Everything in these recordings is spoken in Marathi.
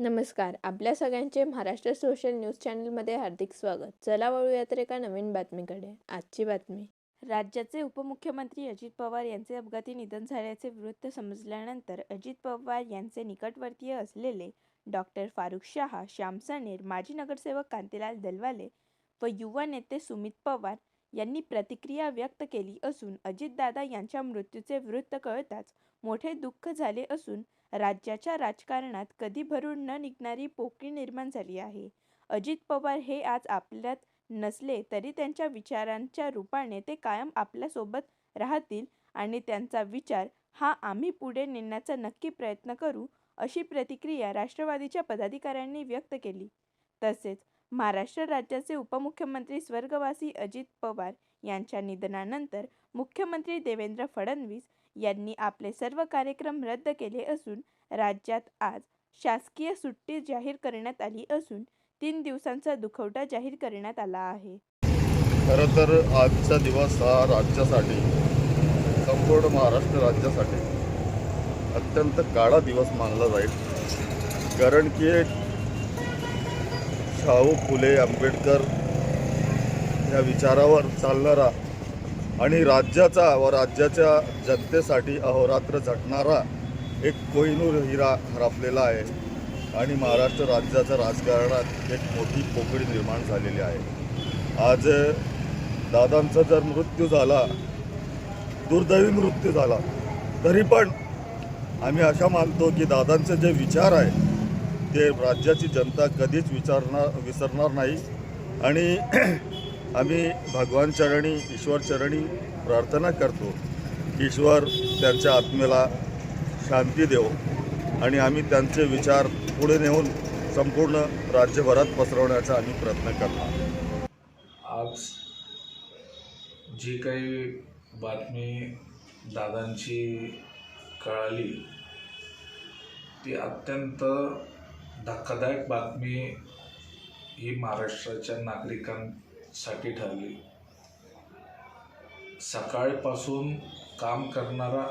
नमस्कार. आपल्या सगळ्यांचे महाराष्ट्र सोशल न्यूज चॅनलमध्ये हार्दिक स्वागत. चला वळूया तर एका नवीन बातमीकडे. आजची बातमी. राज्याचे उपमुख्यमंत्री अजित पवार यांचे अपघाती निधन झाल्याचे वृत्त समजल्यानंतर अजित पवार यांचे निकटवर्तीय असलेले डॉक्टर फारुख शहा श्याम सनेर माजी नगरसेवक कांतीलाल दलवाले व युवा नेते सुमित पवार यांनी प्रतिक्रिया व्यक्त केली असून अजितदादा यांच्या मृत्यूचे वृत्त कळताच मोठे दुःख झाले असून राज्याच्या राजकारणात कधी भरून न निघणारी पोकळी निर्माण झाली आहे. अजित पवार हे आज आपल्यात नसले तरी त्यांच्या विचारांच्या रूपाने ते कायम आपल्यासोबत राहतील आणि त्यांचा विचार हा आम्ही पुढे नेण्याचा नक्की प्रयत्न करू अशी प्रतिक्रिया राष्ट्रवादीच्या पदाधिकाऱ्यांनी व्यक्त केली. तसेच महाराष्ट्र राज्याचे उपमुख्यमंत्री स्वर्गवासी अजित पवार यांच्या निधनानंतर मुख्यमंत्री देवेंद्र फडणवीस यांनी आपले सर्व कार्यक्रम रद्द केले असून राज्यात आज शासकीय सुट्टी जाहीर करण्यात आली असून तीन दिवसांचा दुखवटा जाहीर करण्यात आला आहे. खरं तर आजचा दिवस हा राज्यासाठी संपूर्ण महाराष्ट्र राज्यासाठी अत्यंत काळा दिवस मानला जाईल. कारण की शाहू फुले आंबेडकर या विचारावर चालणारा आणि राज्याचा व राज्याच्या जनतेसाठी अहोरात्र झटणारा एक कोहिनूर हिरा हरपलेला आहे. आणि महाराष्ट्र राज्याच्या राजकारणात एक मोठी पोकळी निर्माण झालेली आहे. आज दादांचा जर मृत्यू झाला दुर्दैवी मृत्यू झाला तरी पण आम्ही अशा मानतो की दादांचे जे विचार आहे ते राज्याची जनता कधीच विचारणार विसरणार नाही. आणि आम्ही भगवान चरणी ईश्वर चरणी प्रार्थना करतो. ईश्वर त्यांच्या आत्मेला शांती देव. आणि आम्ही त्यांचे विचार पुढे नेऊन संपूर्ण राज्यभरात पसरवण्याचा आम्ही प्रयत्न करणार आज जी काही बातमी दादांची कळाली ती अत्यंत धक्कादायक बातमी ही महाराष्ट्राच्या नागरिकांसाठी ठरली. सकाळपासून काम करणारा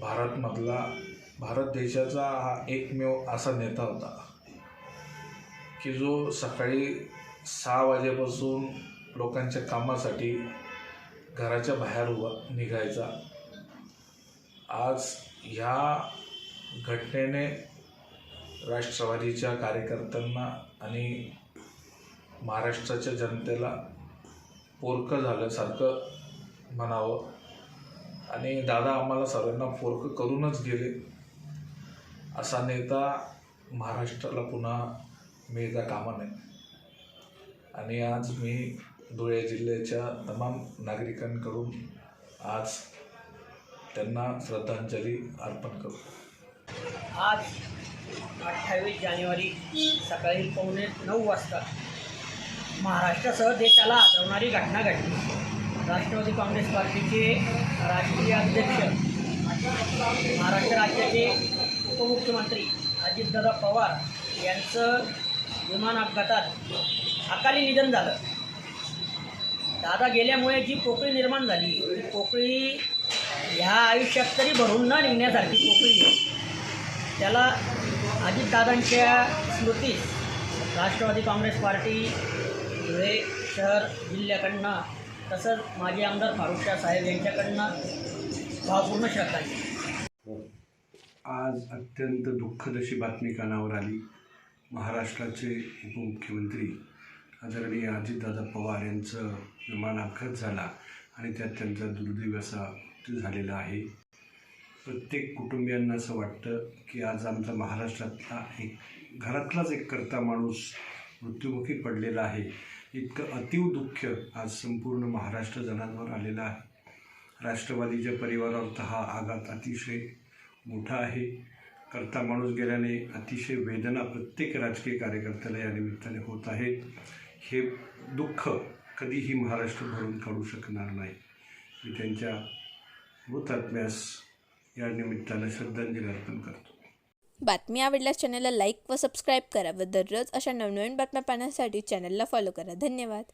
भारतमधला भारत देशाचा हा एकमेव असा नेता होता की जो सकाळी सहा वाजेपासून लोकांच्या कामासाठी घराच्या बाहेर उभा निघायचा. आज ह्या घटनेने राष्ट्रवादीच्या कार्यकर्त्यांना आणि महाराष्ट्राच्या जनतेला पोरकं झाल्यासारखं म्हणावं. आणि दादा आम्हाला सर्वांना पोरकं करूनच गेले. असा नेता महाराष्ट्राला पुन्हा मिळता कामा नये. आणि आज मी धुळे जिल्ह्याच्या तमाम नागरिकांकडून आज त्यांना श्रद्धांजली अर्पण करतो. आज अठ्ठावीस जानेवारी सकाळी पावणे नऊ वाजता महाराष्ट्रासह देशाला आदरवणारी घटना घडली. राष्ट्रवादी काँग्रेस पार्टीचे राष्ट्रीय अध्यक्ष महाराष्ट्र राज्याचे उपमुख्यमंत्री अजितदादा पवार यांचं विमान अपघातात अकाली निधन झालं. दादा गेल्यामुळे जी पोकळी निर्माण झाली ती पोकळी ह्या आयुष्यात तरी भरून न निघण्यासारखी पोकळी त्याला अजितदादांच्या स्मृतीस राष्ट्रवादी काँग्रेस पार्टी धुळे शहर जिल्ह्याकडनं तसंच माजी आमदार फारुखशाह साहेब यांच्याकडनं भावपूर्ण श्रद्धांजली आज अत्यंत दुःखद अशी बातमी कानावर आली. महाराष्ट्राचे उपमुख्यमंत्री आदरणीय अजितदादा पवार यांचं विमान अपघात झाला आणि त्यात त्यांचा दुर्दैव असा मृत्यू झालेला आहे. प्रत्येक कुटुंबियांना असं वाटतं की आज आमचा महाराष्ट्रातला एक घरातलाच एक करता माणूस मृत्युमुखी पडलेला आहे. इतकं अतीव दुःख आज संपूर्ण महाराष्ट्र जनांवर आलेलं आहे. राष्ट्रवादीच्या परिवारावर तर हा आघात अतिशय मोठा आहे. करता माणूस गेल्याने अतिशय वेदना प्रत्येक राजकीय कार्यकर्त्याला या निमित्ताने होत आहेत. हे दुःख कधीही महाराष्ट्र भरून काढू शकणार नाही. मी त्यांच्या मृतात्म्यास या निमित्ताने श्रद्धांजली अर्पण करतो. बातमी आवडल्यास चॅनलला लाईक व सबस्क्राईब करा व दररोज अशा नवनवीन बातम्या पाहण्यासाठी चॅनलला फॉलो करा. धन्यवाद.